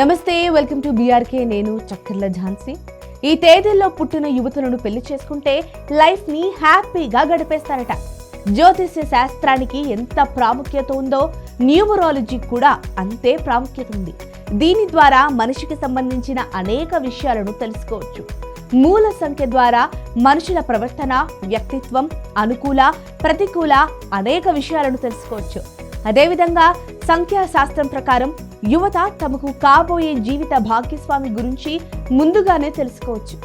నమస్తే welcome to BRK. నేను చక్కర్ల ఝాన్సీ. ఈ తేదీల్లో పుట్టిన యువతులను పెళ్ళి చేసుకుంటే లైఫ్ని హ్యాపీగా గడిపేస్తారట. జ్యోతిష్య శాస్త్రానికి ఎంత ప్రాముఖ్యత ఉందో న్యూమరాలజీ కూడా అంతే ప్రాముఖ్యత ఉంది. దీని ద్వారా మనిషికి సంబంధించిన అనేక విషయాలను తెలుసుకోవచ్చు. మూల సంఖ్య ద్వారా మనుషుల ప్రవర్తన వ్యక్తిత్వం అనుకూల ప్రతికూల అనేక విషయాలను తెలుసుకోవచ్చు. అదేవిధంగా సంఖ్యాశాస్త్రం ప్రకారం యువత తమకు కాబోయే జీవిత భాగ్యస్వామి గురించి ముందుగానే తెలుసుకోవచ్చు.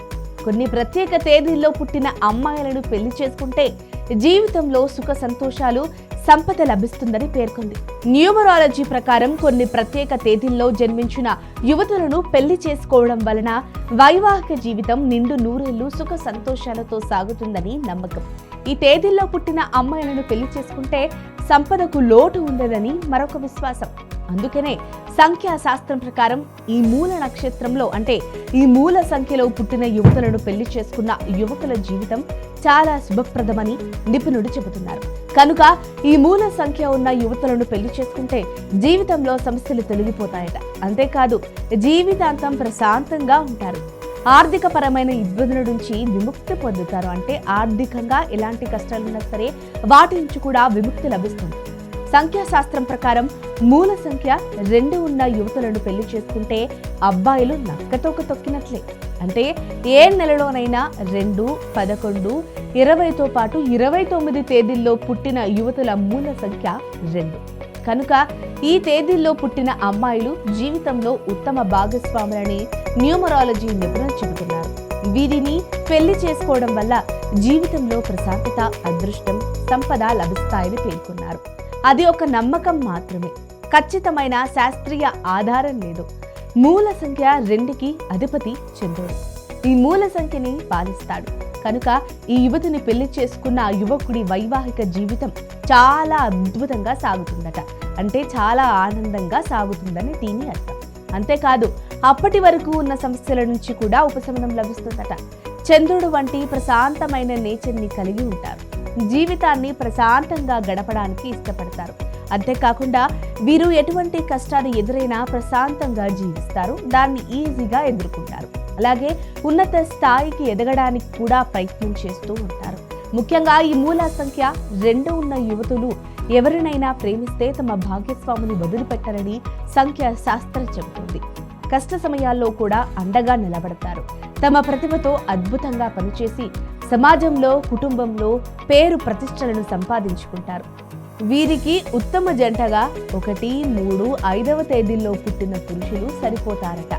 కొన్ని ప్రత్యేక తేదీల్లో పుట్టిన అమ్మాయిలను పెళ్ళి చేసుకుంటే జీవితంలో సుఖ సంతోషాలు సంపద లభిస్తుందని పేర్కొంది. న్యూమరాలజీ ప్రకారం కొన్ని ప్రత్యేక తేదీల్లో జన్మించిన యువతులను పెళ్ళి చేసుకోవడం వలన వైవాహిక జీవితం నిండు నూరేళ్ళు సుఖ సంతోషాలతో సాగుతుందని నమ్మకం. ఈ తేదీల్లో పుట్టిన అమ్మాయిలను పెళ్ళి చేసుకుంటే సంపదకు లోటు ఉండదని మరొక విశ్వాసం. అందుకనే సంఖ్యా శాస్త్రం ప్రకారం ఈ మూల నక్షత్రంలో అంటే ఈ మూల సంఖ్యలో పుట్టిన యువతులను పెళ్ళి చేసుకున్న యువకుల జీవితం చాలా శుభప్రదమని నిపుణుడు చెబుతున్నారు. కనుక ఈ మూల సంఖ్య ఉన్న యువతులను పెళ్ళి చేసుకుంటే జీవితంలో సమస్యలు తొలగిపోతాయట. అంతేకాదు జీవితాంతం ప్రశాంతంగా ఉంటారు. ఆర్థిక పరమైన ఇబ్బందుల నుంచి విముక్తి పొందుతారు. అంటే ఆర్థికంగా ఎలాంటి కష్టాలున్నా సరే వాటి నుంచి కూడా విముక్తి లభిస్తుంది. సంఖ్యాశాస్త్రం ప్రకారం మూల సంఖ్య రెండు ఉన్న యువతులను పెళ్ళి చేసుకుంటే అబ్బాయిలు నక్కతోక తొక్కినట్లే. అంటే ఏ నెలలోనైనా రెండు పదకొండు ఇరవైతో పాటు ఇరవై తొమ్మిది తేదీల్లో పుట్టిన యువతుల మూల సంఖ్య రెండు. కనుక ఈ తేదీల్లో పుట్టిన అమ్మాయిలు జీవితంలో ఉత్తమ భాగస్వాములని న్యూమరాలజీ నిపుణులు చెబుతున్నారు. వీరిని పెళ్ళి చేసుకోవడం వల్ల జీవితంలో ప్రశాంతత అదృష్టం సంపద లభిస్తాయని పేర్కొన్నారు. అది ఒక నమ్మకం మాత్రమే. ఖచ్చితమైన శాస్త్రీయ ఆధారం లేదు. మూల సంఖ్య రెండుకి అధిపతి చంద్రుడు. ఈ మూల సంఖ్యని పాలిస్తాడు. కనుక ఈ యువతిని పెళ్ళి చేసుకున్న ఆ యువకుడి వైవాహిక జీవితం చాలా అద్భుతంగా సాగుతుందట. అంటే చాలా ఆనందంగా సాగుతుందని దీని అర్థం. అంతేకాదు అప్పటి వరకు ఉన్న సమస్యల నుంచి కూడా ఉపశమనం లభిస్తుందట. చంద్రుడు వంటి ప్రశాంతమైన నేచర్ని కలిగి ఉంటారు. జీవితాన్ని ప్రశాంతంగా గడపడానికి ఇష్టపడతారు. అంతేకాకుండా వీరు ఎటువంటి కష్టాలు ఎదురైనా ప్రశాంతంగా జీవిస్తారు. దాన్ని ఈజీగా ఎదుర్కొంటారు. అలాగే ఉన్నత స్థాయికి ఎదగడానికి కూడా ప్రయత్నం చేస్తూ ఉంటారు. ముఖ్యంగా ఈ మూల సంఖ్య రెండు ఉన్న యువతులు ఎవరినైనా ప్రేమిస్తే తమ భాగ్యస్వామిని వదిలిపెట్టారని సంఖ్య శాస్త్రం చెబుతుంది. కష్ట సమయాల్లో కూడా అండగా నిలబడతారు. తమ ప్రతిభతో అద్భుతంగా పనిచేసి సమాజంలో కుటుంబంలో పేరు ప్రతిష్టలను సంపాదించుకుంటారు. వీరికి ఉత్తమ జంటగా ఒకటి మూడు ఐదవ తేదీల్లో పుట్టిన పురుషులు సరిపోతారట.